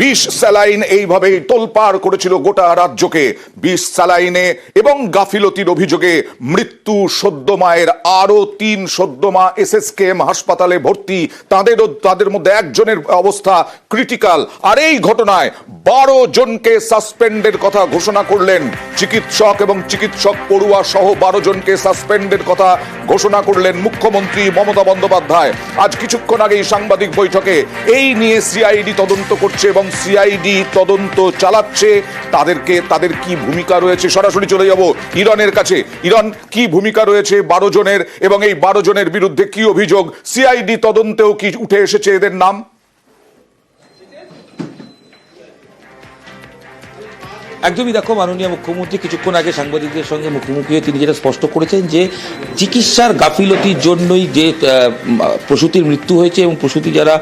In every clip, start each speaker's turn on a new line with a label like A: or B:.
A: বিষ স্যালাইন এইভাবেই তোলপাড় করেছিল গোটা রাজ্যকে। বিষ স্যালাইনে এবং গাফিলতির অভিযোগে মৃত্যু সদ্য মায়ের, আরও তিন সদ্য মা এসএসকেএম হাসপাতালে ভর্তি। তাদেরও তাদের মধ্যে একজনের অবস্থা ক্রিটিক্যাল। আর এই ঘটনায় বারো জনকে সাসপেন্ডের কথা ঘোষণা করলেন। চিকিৎসক এবং চিকিৎসক পড়ুয়া সহ বারো জনকে সাসপেন্ডের কথা ঘোষণা করলেন মুখ্যমন্ত্রী মমতা বন্দ্যোপাধ্যায়। আজ কিছুক্ষণ আগেই সাংবাদিক বৈঠকে এই নিয়ে সিআইডি তদন্ত করছে এবং সিআইডি তদন্ত চালাচ্ছে, তাদেরকে, তাদের কি ভূমিকা রয়েছে? সরাসরি চলে যাব ইরানের কাছে। ইরান কি ভূমিকা রয়েছে বারো জনের এবং এই বারো জনের বিরুদ্ধে কি অভিযোগ? সিআইডি তদন্তেও কি উঠে এসেছে এদের নাম?
B: একদমই দেখো, মাননীয় মুখ্যমন্ত্রী, কিছুক্ষণ আগে সাংবাদিকদের সঙ্গে মুখোমুখি হয়ে তিনি যেটা স্পষ্ট করেছেন যে, চিকিৎসার গাফিলতির জন্যই যে প্রসূতির মৃত্যু হয়েছে এবং প্রসূতি যারা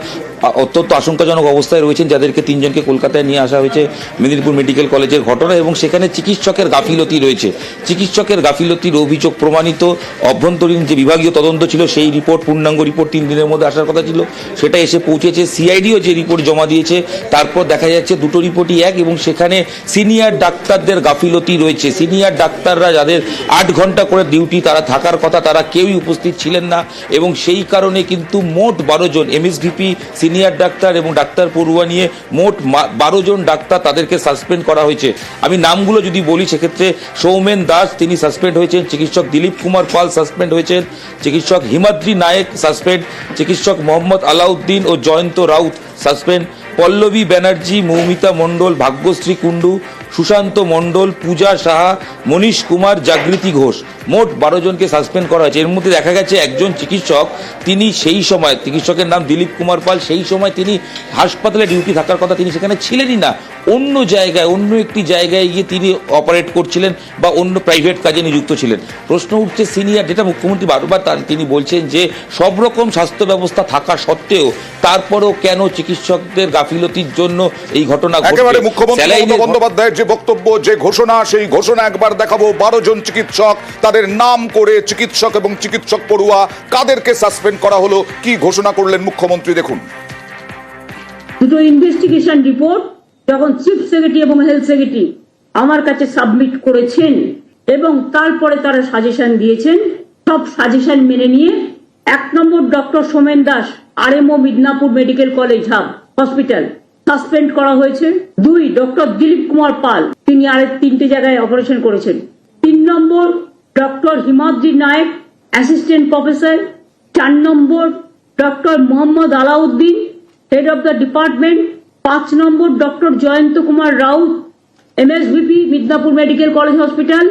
B: অত্যন্ত আশঙ্কাজনক অবস্থায় রয়েছেন, যাদেরকে তিনজনকে কলকাতায় নিয়ে আসা হয়েছে মেদিনীপুর মেডিকেল কলেজের ঘটনা এবং সেখানে চিকিৎসকের গাফিলতি রয়েছে। চিকিৎসকের গাফিলতির অভিযোগ প্রমাণিত। অভ্যন্তরীণ যে বিভাগীয় তদন্ত ছিল, সেই রিপোর্ট, পূর্ণাঙ্গ রিপোর্ট তিন দিনের মধ্যে আসার কথা ছিল। সেটা এসে পৌঁছেছে। সিআইডিও যে রিপোর্ট জমা দিয়েছে, তারপর দেখা যাচ্ছে দুটো রিপোর্টই এক এবং সেখানে সিনিয়র ডাক্তারদের গাফিলতি রয়েছে। সিনিয়র ডাক্তাররা যাদের আট ঘণ্টা করে ডিউটি, তারা থাকার কথা, তারা কেউই উপস্থিত ছিলেন না এবং সেই কারণে কিন্তু মোট বারো জন এমএসভিপি সিনিয়র ডাক্তার এবং ডাক্তার পড়ুয়া নিয়ে মোট বারো জন ডাক্তার তাদেরকে সাসপেন্ড করা হয়েছে। আমি নামগুলো যদি বলি, সেক্ষেত্রে সৌমেন দাস তিনি সাসপেন্ড হয়েছেন, চিকিৎসক দিলীপ কুমার পাল সাসপেন্ড হয়েছেন, চিকিৎসক হিমাদ্রি নায়েক সাসপেন্ড, চিকিৎসক মোহাম্মদ আলাউদ্দিন ও জয়ন্ত রাউত সাসপেন্ড, পল্লবী ব্যানার্জি, মৌমিতা মণ্ডল, ভাগ্যশ্রী কুণ্ডু সুশান্ত মণ্ডল পূজা সাহা মনীশ কুমার জাগৃতি ঘোষ। মোট বারো জনকে সাসপেন্ড করা হয়েছে। এর মধ্যে দেখা গেছে একজন চিকিৎসক তিনি সেই সময় চিকিৎসকের নাম দিলীপ কুমার পাল সেই সময় তিনি হাসপাতালে ডিউটি থাকার কথা তিনি সেখানে ছিলেনই না। অন্য জায়গায় অন্য একটি জায়গায় গিয়ে তিনি অপারেট করছিলেন বা অন্য প্রাইভেট কাজে নিযুক্ত ছিলেন। প্রশ্ন উঠছে সিনিয়র যেটা মুখ্যমন্ত্রী বারবার তার তিনি বলছেন যে সব রকম স্বাস্থ্য ব্যবস্থা থাকা সত্ত্বেও তারপরেও কেন চিকিৎসকদের গাফিলতির জন্য এই ঘটনা?
A: একেবারে মুখ্যমন্ত্রী বন্দ্যোপাধ্যায়ের যে বক্তব্য, যে ঘোষণা, সেই ঘোষণা একবার দেখাবো। বারো জন চিকিৎসক, তাদের নাম করে চিকিৎসক এবং চিকিৎসক পড়ুয়া কাদেরকে সাসপেন্ড করা হলো? কি ঘোষণা করলেন মুখ্যমন্ত্রী? দেখুন।
C: দুটো ইনভেস্টিগেশন রিপোর্ট যখন চিফ সেক্রেটারি এবং হেলথ সেক্রেটারি আমার কাছে সাবমিট করেছেন এবং তারপরে তারা সাজেশন দিয়েছেন, সব সাজেশন মেনে নিয়ে এক নম্বর doctor Somen Das RMO Midnapore medical college hub hospital suspend করা হয়েছে। দুই, ডক্টর দিলীপ কুমার পাল, তিনি আরেক তিনটে জায়গায় অপারেশন করেছেন। তিন নম্বর, doctor Himadri Nayak, assistant professor. চার নম্বর, doctor Mohammad Alauddin, head of the department. পাঁচ নম্বর, doctor Jayanta Kumar Raut, MSVP, Midnapore medical college hospital.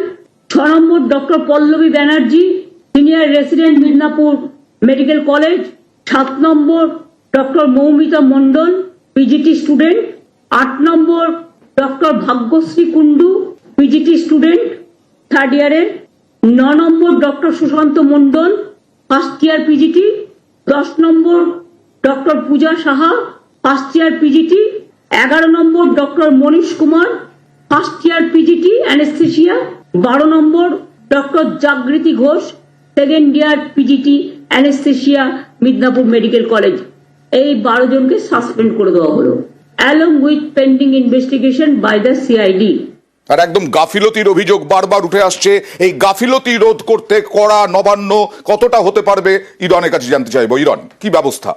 C: ছ নম্বর, doctor Pallabi Banerjee, senior resident Midnapore medical college. সাত নম্বর, doctor Moumita Mondal PGT student আট নম্বর doctor Bhagyashree Kundu PGT student third ইয়ারের ন নম্বর doctor Sushanta Mondal first year PGT দশ নম্বর doctor Puja Saha first year PGT এগারো নম্বর doctor Manish Kumar first year PGT anaesthesia বারো নম্বর doctor Jagriti Ghosh second year PGT anaesthesia Midnapore medical college এই বারো জনকে suspend করে দেওয়া হলো along with pending investigation by the CID
A: আর একদম গাফিলতির অভিযোগ বারবার উঠে আসছে এই গাফিলতি রোধ করতে কড়া নবান্ন কতটা হতে পারবে ইরনের কাছে জানতে চাইব। ইরন কি ব্যবস্থা?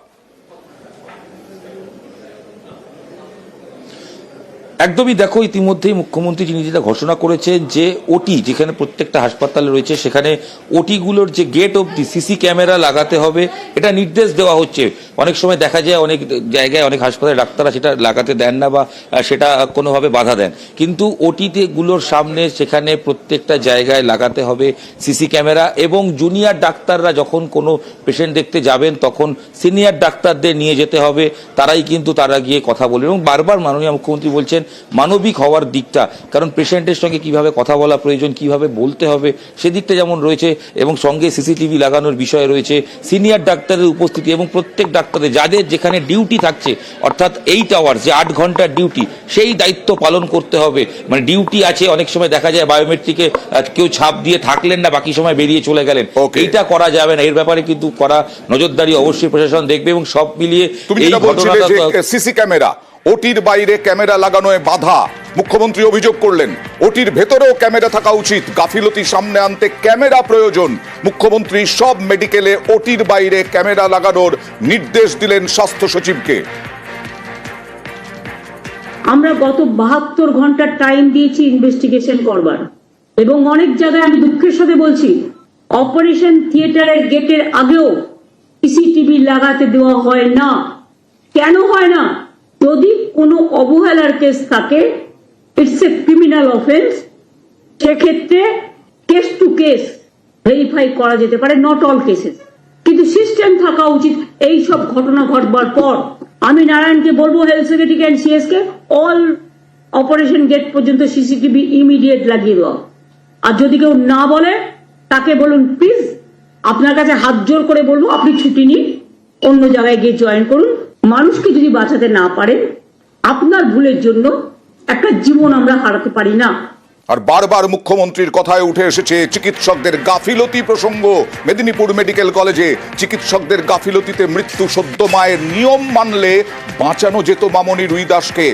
B: একদমই দেখো ইতিমধ্যেই মুখ্যমন্ত্রী যিনি যেটা ঘোষণা করেছেন যে ওটি যেখানে প্রত্যেকটা হাসপাতালে রয়েছে সেখানে ওটিগুলোর যে গেট অব্দি সিসি ক্যামেরা লাগাতে হবে এটা নির্দেশ দেওয়া হচ্ছে। অনেক সময় দেখা যায় অনেক জায়গায় অনেক হাসপাতালে ডাক্তাররা সেটা লাগাতে দেন না বা সেটা কোনোভাবে বাধা দেন। কিন্তু ওটিতে গুলোর সামনে সেখানে প্রত্যেকটা জায়গায় লাগাতে হবে সিসি ক্যামেরা এবং জুনিয়র ডাক্তাররা যখন কোনো পেশেন্ট দেখতে যাবেন, তখন সিনিয়র ডাক্তারদের নিয়ে যেতে হবে। তারাই কিন্তু তারা গিয়ে কথা বলবেন এবং বারবার মাননীয় মুখ্যমন্ত্রী বলছেন, মানবিক হওয়ার দিকটা, কারণ পেশেন্টের সঙ্গে কীভাবে কথা বলা প্রয়োজন, কীভাবে বলতে হবে, সেদিকটা যেমন রয়েছে এবং সঙ্গে সিসিটিভি লাগানোর বিষয় রয়েছে, সিনিয়র ডাক্তারের উপস্থিতি এবং প্রত্যেক ডাক্তার ডাক্তারদের যাদের যেখানে ডিউটি থাকছে অর্থাৎ এইট আওয়ার যে আট ঘণ্টার ডিউটি সেই দায়িত্ব পালন করতে হবে। মানে ডিউটি আছে অনেক সময় দেখা যায় বায়োমেট্রিকে কেউ ছাপ দিয়ে থাকলেন না বাকি সময় বেরিয়ে চলে গেলেন. এইটা করা যাবে না। এর ব্যাপারে কিন্তু করা নজরদারি অবশ্যই প্রশাসন দেখবে এবং সব মিলিয়ে এই ঘটনাটা
A: সিসি ক্যামেরা ওটির বাইরে ক্যামেরা লাগানোয় বাধা। মুখ্যমন্ত্রী অভিযোগ করলেন, ওটির ভেতরেও ক্যামেরা থাকা উচিত। গাফিলতি সামনে আনতে ক্যামেরা প্রয়োজন। মুখ্যমন্ত্রী সব মেডিকেলে ওটির বাইরে ক্যামেরা লাগানোর নির্দেশ দিলেন স্বাস্থ্য সচিবকে।
C: আমরা গত বাহাত্তর ঘণ্টার টাইম দিয়েছি ইনভেস্টিগেশন করবার। এবং অনেক জায়গায় আমি দুঃখের সাথে বলছি অপারেশন থিয়েটারের গেটের আগেও সিসিটিভি লাগাতে দেওয়া হয় না। কেন হয় না? যদি কোনো অবহেলার কেস থাকে ইটস এ ক্রিমিনাল অফেন্স সেক্ষেত্রে কেস টু কেস ভেরিফাই করা যেতে পারে নট অল কেসেস কিন্তু সিস্টেম থাকা উচিত, এই সব ঘটনা ঘটবার পর। আমি নারায়ণকে বলব হেলথ সেক্রেটারি অ্যান্ড সিএস কে অল অপারেশন গেট পর্যন্ত সিসিটিভি ইমিডিয়েট লাগিয়ে দেওয়া আর যদি কেউ না বলে, তাকে বলুন প্লিজ আপনার কাছে হাত জোর করে বলব, আপনি ছুটি নিন, অন্য জায়গায় গিয়ে জয়েন করুন। মানুষকে যদি বাঁচাতে না পারেন আপনার ভুলের জন্য একটা জীবন আমরা হারাতে পারি না।
A: আর বারবার মুখ্যমন্ত্রীর কথায় উঠে এসেছে চিকিৎসকদের গাফিলতি প্রসঙ্গ। মেদিনীপুর মেডিকেল কলেজে চিকিৎসকদের গাফিলতিতে মৃত্যু সদ্য মায়ের নিয়ম মানলে বাঁচানো যেত মামনি রুই দাসকে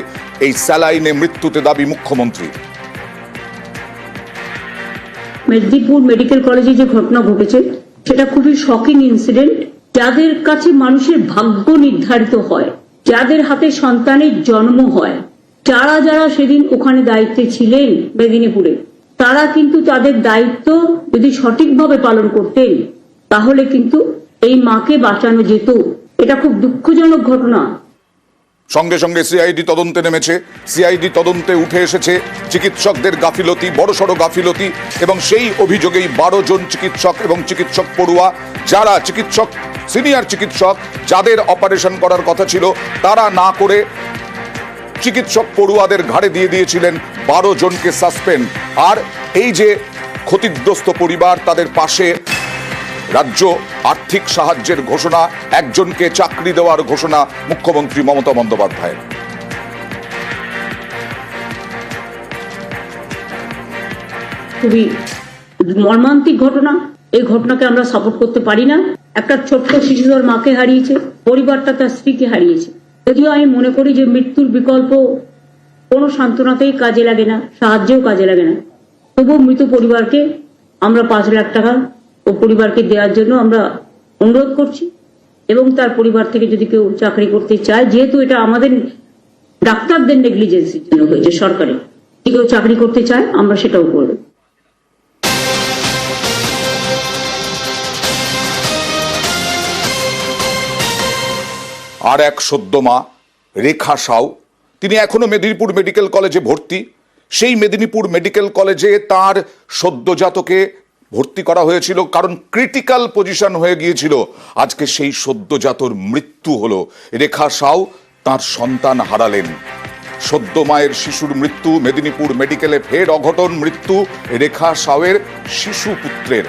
A: এই স্যালাইনে মৃত্যুতে দাবি মুখ্যমন্ত্রী।
C: মেদিনীপুর মেডিকেল কলেজে যে ঘটনা ঘটেছে সেটা খুবই শকিং ইনসিডেন্ট যাদের কাছে মানুষের ভাগ্য নির্ধারিত হয়, যাদের হাতে সন্তানের জন্ম হয়, যারা যারা সেদিন ওখানে দায়িত্বে ছিলেন মেদিনীপুরে, তারা কিন্তু তাদের দায়িত্ব যদি সঠিকভাবে পালন করতেন, তাহলে কিন্তু এই মাকে বাঁচানো যেত। এটা খুব দুঃখজনক ঘটনা।
A: সঙ্গে সঙ্গে সিআইডি তদন্তে নেমেছে। সিআইডি তদন্তে উঠে এসেছে চিকিৎসকদের গাফিলতি বড় বড়সড় গাফিলতি এবং সেই অভিযোগেই বারো জন চিকিৎসক এবং চিকিৎসক পড়ুয়া, যারা চিকিৎসক সিনিয়র চিকিৎসক যাদের অপারেশন করার কথা ছিল, তারা না করে চিকিৎসক পড়ুয়াদের ঘাড়ে দিয়ে দিয়েছিলেন বারো জনকে সাসপেন্ড। আর এই যে ক্ষতিগ্রস্ত পরিবার, তাদের পাশে রাজ্য আর্থিক সাহায্যের ঘোষণা, একজনকে চাকরি দেওয়ার ঘোষণা মুখ্যমন্ত্রী মমতা বন্দ্যোপাধ্যায়ের।
C: খুবই মর্মান্তিক ঘটনা। এই ঘটনাকে আমরা সাপোর্ট করতে পারি না। একটা ছোট্ট শিশু তার মাকে হারিয়েছে, পরিবারটা তার স্ত্রীকে হারিয়েছে। যদিও আমি মনে করি যে মৃত্যুর বিকল্প কোনো সান্ত্বনাতেই কাজে লাগে না, সাহায্যেও কাজে লাগে না। তবুও মৃত পরিবারকে আমরা পাঁচ লাখ টাকা ও পরিবারকে দেওয়ার জন্য আমরা অনুরোধ করছি এবং তার পরিবার থেকে যদি কেউ চাকরি করতে চায়, যেহেতু এটা আমাদের ডাক্তারদের নেগলিজেন্সির জন্য হয়েছে সরকারের। যদি কেউ চাকরি করতে চায়, আমরা সেটাও করব।
A: আর এক সদ্যমা রেখা সাউ, তিনি এখনও মেদিনীপুর মেডিকেল কলেজে ভর্তি। সেই মেদিনীপুর মেডিকেল কলেজে তার সদ্যজাতকে ভর্তি করা হয়েছিল, কারণ ক্রিটিক্যাল পজিশন হয়ে গিয়েছিল। আজকে সেই সদ্যজাতর মৃত্যু হলো। রেখা সাউ তার সন্তান হারালেন। সদ্য মায়ের শিশুর মৃত্যু, মেদিনীপুর মেডিকেলে ফের অঘটন মৃত্যু, রেখা সাউয়ের শিশু পুত্রের।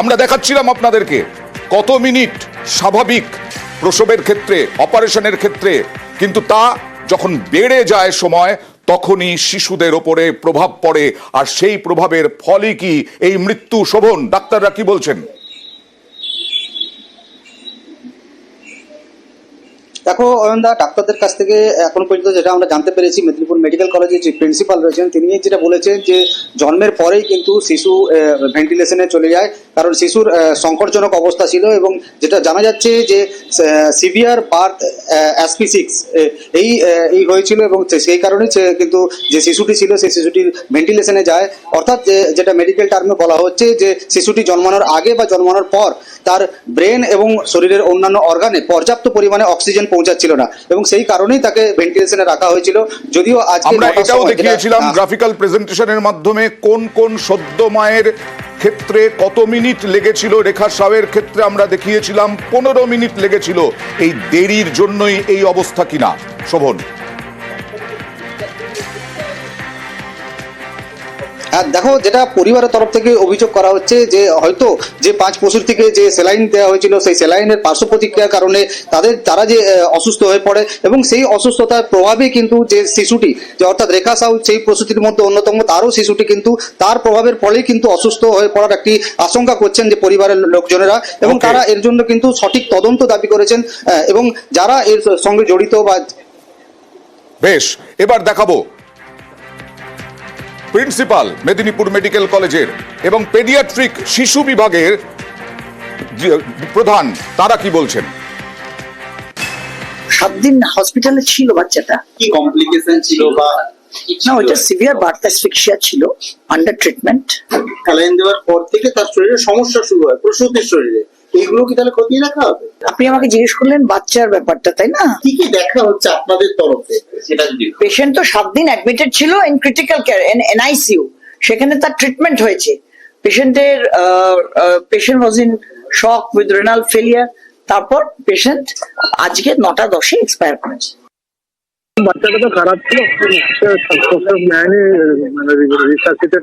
A: আমরা দেখাচ্ছিলাম আপনাদেরকে, কত মিনিট স্বাভাবিক প্রসবের ক্ষেত্রে, অপারেশনের ক্ষেত্রে, কিন্তু তা যখন বেড়ে যায় সময়, তখনই শিশুদের ওপরে প্রভাব পড়ে। আর সেই প্রভাবের ফলে কি এই মৃত্যু শোভন? ডাক্তাররা কি বলছেন?
D: দেখো অয়নদা ডাক্তারদের কাছ থেকে এখন পর্যন্ত যেটা আমরা জানতে পেরেছি, মেদিনীপুর মেডিকেল কলেজের যে প্রিন্সিপাল রয়েছেন, তিনি যেটা বলেছেন যে জন্মের পরেই কিন্তু শিশু ভেন্টিলেশনে চলে যায়। কারণ শিশুর সংকটজনক অবস্থা ছিল এবং যেটা জানা যাচ্ছে যে সিভিয়ার বার্থ অ্যাসপি সিক্স এই এই হয়েছিল এবং সেই কারণে সে- কিন্তু যে শিশুটি ছিল সেই শিশুটি ভেন্টিলেশনে যায়। অর্থাৎ যেটা মেডিকেল টার্মে বলা হচ্ছে যে শিশুটি জন্মানোর আগে বা জন্মানোর পর তার ব্রেন এবং শরীরের অন্যান্য অর্গানে পর্যাপ্ত পরিমাণে অক্সিজেন পৌঁছাচ্ছিল না। এবং সেই কারণেই তাকে ভেন্টিলেশনে রাখা হয়েছিল। যদিও আজকে
A: আমরা এটাও দেখিয়েছিলাম গ্রাফিক্যাল প্রেজেন্টেশনের মাধ্যমে কোন কোন সদ্য মায়ের ক্ষেত্রে কত মিনিট লেগেছিল। রেখা সাহের ক্ষেত্রে আমরা দেখিয়েছিলাম পনেরো মিনিট লেগেছিল। এই দেরির জন্যই এই অবস্থা কিনা? শোভন।
D: দেখো যেটা পরিবারের তরফ থেকে অভিযোগ করা হচ্ছে যে হয়তো যে পাঁচ পশুর থেকে যে স্যালাইন দেওয়া হয়েছিল সেই স্যালাইনের পার্শ্ব প্রতিক্রিয়ার কারণে তাদের তারা যে অসুস্থ হয়ে পড়ে এবং সেই অসুস্থতার প্রভাবে কিন্তু যে শিশুটি যে অর্থাৎ রেখা সাউ সেই প্রসূতির মধ্যে অন্যতম তারও শিশুটি কিন্তু তার প্রভাবের ফলেই কিন্তু অসুস্থ হয়ে পড়ার একটি আশঙ্কা করছেন যে পরিবারের লোকজনেরা এবং তারা এর জন্য কিন্তু সঠিক তদন্ত দাবি করেছেন এবং যারা এর সঙ্গে জড়িত বা
A: বেশ এবার দেখাবো। প্রিন্সিপাল মেদিনীপুর মেডিকেল কলেজের এবং পেডিয়াট্রিক শিশু বিভাগের প্রধান তারা কি বলছেন?
E: সাত দিন হসপিটালে ছিল বাচ্চাটা।
D: কি কমপ্লিকেশন ছিল বা
E: না ওটা সিভিয়ার বার্থ অ্যাসফিক্সিয়া ছিল আন্ডার ট্রিটমেন্ট
D: স্যালাইন দেওয়ার পর থেকে তার শরীরে সমস্যা শুরু হয় প্রসূতির শরীরে। এইগুলো কি তাহলে খতিয়ে দেখা হবে?
E: আপনি আমাকে জিজ্ঞেস করলেন বাচ্চার ব্যাপারটা তাই না?
D: কি কি দেখা হচ্ছে আপনাদের তরফে? সেটা যদি
E: পেশেন্ট তো সাত দিন অ্যাডমিটেড ছিল in critical care N NICU সেখানে তার ট্রিটমেন্ট হয়েছে। পেশেন্টের patient was in shock with renal failure তারপর পেশেন্ট আজকে নটা দশে এক্সপায়ার করেছে।
F: বাচ্চাটা তো খারাপ ছিল। মানে রিসার্চিটের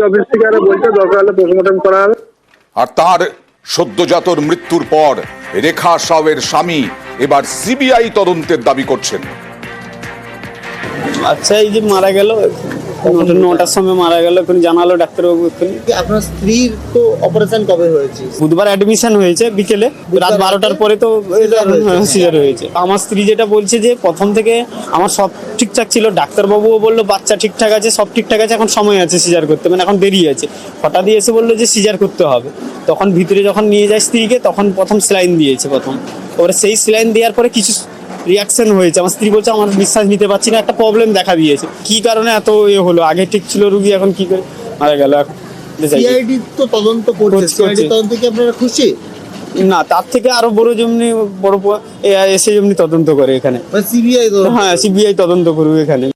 F: অফিস থেকে আরও বলছে দরকার হলে
A: আর তার সদ্যজাতর মৃত্যুর পর রেখা সাউয়ের স্বামী এবার সিবিআই তদন্তের দাবি করছেন।
G: আচ্ছা এই যে মারা গেল নটার সময় মারা গেল এখন জানালো ডাক্তারবাবু এক্ষুনি।
H: আপনার স্ত্রীর তো অপারেশন কবে হয়েছে?
G: বুধবার অ্যাডমিশন হয়েছে বিকেলে রাত বারোটার পরে তো সিজার হয়েছে। আমার স্ত্রী যেটা বলছে যে প্রথম থেকে আমার সব ঠিকঠাক ছিল ডাক্তারবাবুও বলল বাচ্চা ঠিকঠাক আছে সব ঠিকঠাক আছে এখন সময় আছে সিজার করতে মানে এখন দেরি আছে। হঠাৎই এসে বলল যে সিজার করতে হবে। তখন ভিতরে যখন নিয়ে যায় স্ত্রীকে তখন প্রথম স্লাইন দিয়েছে প্রথম। ওরা সেই স্লাইন দেওয়ার পরে কিছু রিয়াকশন হয়েছে। আমার স্ত্রী বলছে আমার বিশ্বাস নিতে পারছি না একটা প্রবলেম দেখা দিয়েছে। কি কারণে এত ইয়ে হলো? আগে ঠিক ছিল রুগী এখন কি করে? মারা গেল এখন
H: সিআইডি তো তদন্ত করছে। সিআইডি তদন্ত কি আপনারা খুশি?
G: না তার থেকে আরও বড় যেমনি বড় এসে যেমনি তদন্ত করে এখানে।
H: মানে সিবিআই
G: হ্যাঁ সিবিআই তদন্ত করবে এখানে।